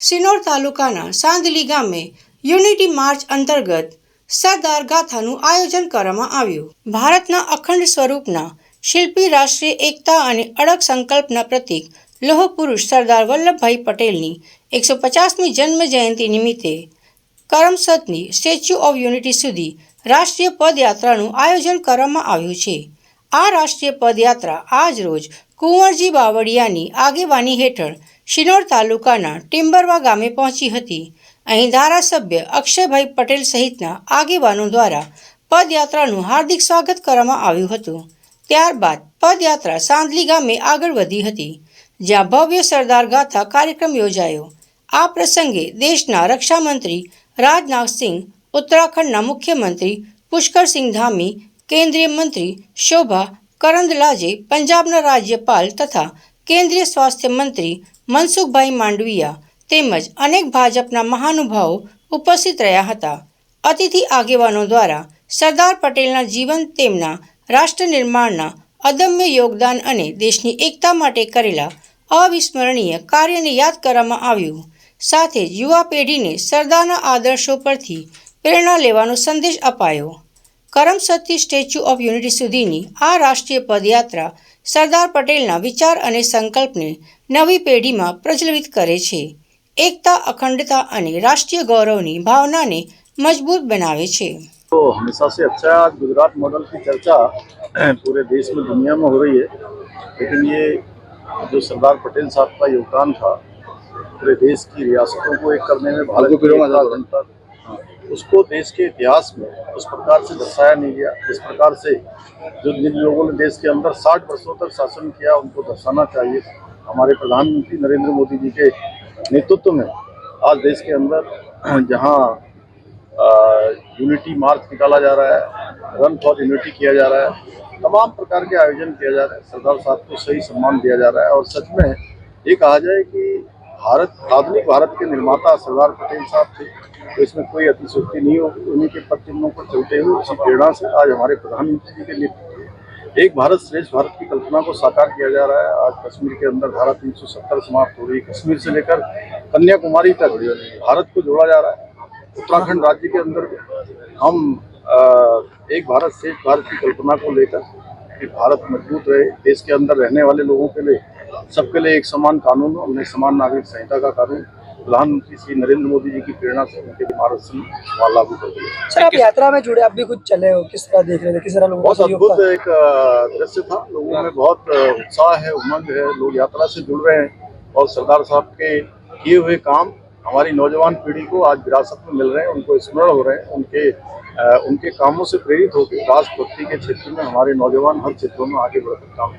સિનોર તાલુકાના સાંદલી ગામે unity March અંતર્ગત સરદાર ગાથાનું આયોજન કરવામાં આવ્યું. ભારતના અખંડ સ્વરૂપના શિલ્પી રાષ્ટ્રીય એકતા અને અડગ સંકલ્પના પ્રતીક લોહ પુરુષ સરદાર વલ્લભભાઈ પટેલની એકસો પચાસમી જન્મ જયંતિ નિમિત્તે કરમસદની સ્ટેચ્યુ ઓફ યુનિટી સુધી રાષ્ટ્રીય પદયાત્રાનું આયોજન કરવામાં આવ્યું છે. આ રાષ્ટ્રીય પદયાત્રા આજ રોજ કુંવરજી બાવળિયાની આગેવાની હેઠળ શિનોર તાલુકાના ટિમ્બરવા ગામે પહોંચી હતી. અહીં ધારાસભ્ય અક્ષયભાઈ પટેલ સહિતના આગેવાનો દ્વારા પદયાત્રાનું હાર્દિક સ્વાગત કરવામાં આવ્યું હતું. ત્યારબાદ પદયાત્રા સાંદલી ગામે આગળ વધી હતી, જ્યાં ભવ્ય સરદાર ગાથા કાર્યક્રમ યોજાયો. આ પ્રસંગે દેશના રક્ષામંત્રી રાજનાથસિંહ ઉત્તરાખંડના મુખ્યમંત્રી પુષ્કરસિંહ ધામી, કેન્દ્રીય મંત્રી શોભા કરંદલાજે, પંજાબના રાજ્યપાલ તથા કેન્દ્રીય સ્વાસ્થ્ય મંત્રી મનસુખભાઈ માંડવિયા તેમજ અનેક ભાજપના મહાનુભાવો ઉપસ્થિત રહ્યા હતા. અતિથિ આગેવાનો દ્વારા સરદાર પટેલના જીવન તેમના રાષ્ટ્ર નિર્માણના અદમ્ય યોગદાન અને દેશની એકતા માટે કરેલા અવિસ્મરણીય કાર્યને યાદ કરવામાં આવ્યું. સાથે જ યુવા પેઢીને સરદારના આદર્શો પરથી પ્રેરણા લેવાનો સંદેશ અપાયો. કરમસદથી સ્ટેચ્યુ ઓફ યુનિટી સુધીની આ રાષ્ટ્રીય પદયાત્રા સરદાર પટેલના વિચાર અને સંકલ્પને નવી પેઢીમાં પ્રજ્વલિત કરે છે એકતા અખંડતા અને રાષ્ટ્રીય ગૌરવની ભાવનાને મજબૂત બનાવે છે तो हमेशा से अच्छा है आज गुजरात मॉडल की चर्चा अ, पूरे देश में दुनिया में हो रही है लेकिन ये जो सरदार पटेल साहब का योगदान था पूरे देश की रियासतों को एक करने में भारत की एकता अखंडता उसको देश के इतिहास में उस प्रकार से दर्शाया नहीं गया। जिस प्रकार से जो जिन लोगों ने देश के अंदर साठ वर्षों तक शासन किया, उनको दर्शाना चाहिए। हमारे प्रधानमंत्री नरेंद्र मोदी जी के नेतृत्व में आज देश के अंदर जहाँ यूनिटी मार्च निकाला जा रहा है रन फॉर यूनिटी किया जा रहा है, तमाम प्रकार के आयोजन किया जा रहा है। सरदार साहब को सही सम्मान दिया जा रहा है और सच में ये कहा जाए कि भारत, आधुनिक भारत के निर्माता सरदार पटेल साहब थे। तो इसमें कोई अतिशोक्ति नहीं होगी उन्हीं के पद चिन्हों पर चलते हुए उसी प्रेरणा से आज हमारे प्रधानमंत्री जी के नेतृत्व एक भारत श्रेष्ठ भारत की कल्पना को साकार किया जा रहा है। आज कश्मीर के अंदर धारा 370 समाप्त हो रही कश्मीर से लेकर कन्याकुमारी तक भारत को जोड़ा जा रहा है। उत्तराखंड राज्य के अंदर हम एक भारत श्रेष्ठ भारत की कल्पना को लेकर कि भारत मज़बूत रहे। देश के अंदर रहने वाले लोगों के लिए सबके लिए एक समान कानून हो हमने समान नागरिक संहिता का कानून प्रधानमंत्री श्री नरेंद्र मोदी जी की प्रेरणा से उनके भारत से वहाँ लागू कर दिया। सर आप यात्रा में जुड़े आप भी कुछ चले हो किस तरह देख रहे थे? किस तरह लोगों बहुत अद्भुत एक दृश्य था। लोगों में बहुत उत्साह है उमंग है लोग यात्रा से जुड़ रहे हैं और सरदार साहब के किए हुए काम हमारी नौजवान पीढ़ी को आज विरासत में मिल रहे हैं उनको स्मरण हो रहे हैं उनके अ, उनके कामों से प्रेरित होकर राष्ट्रभक्ति के क्षेत्र में हमारे नौजवान हर क्षेत्रों में आगे बढ़कर काम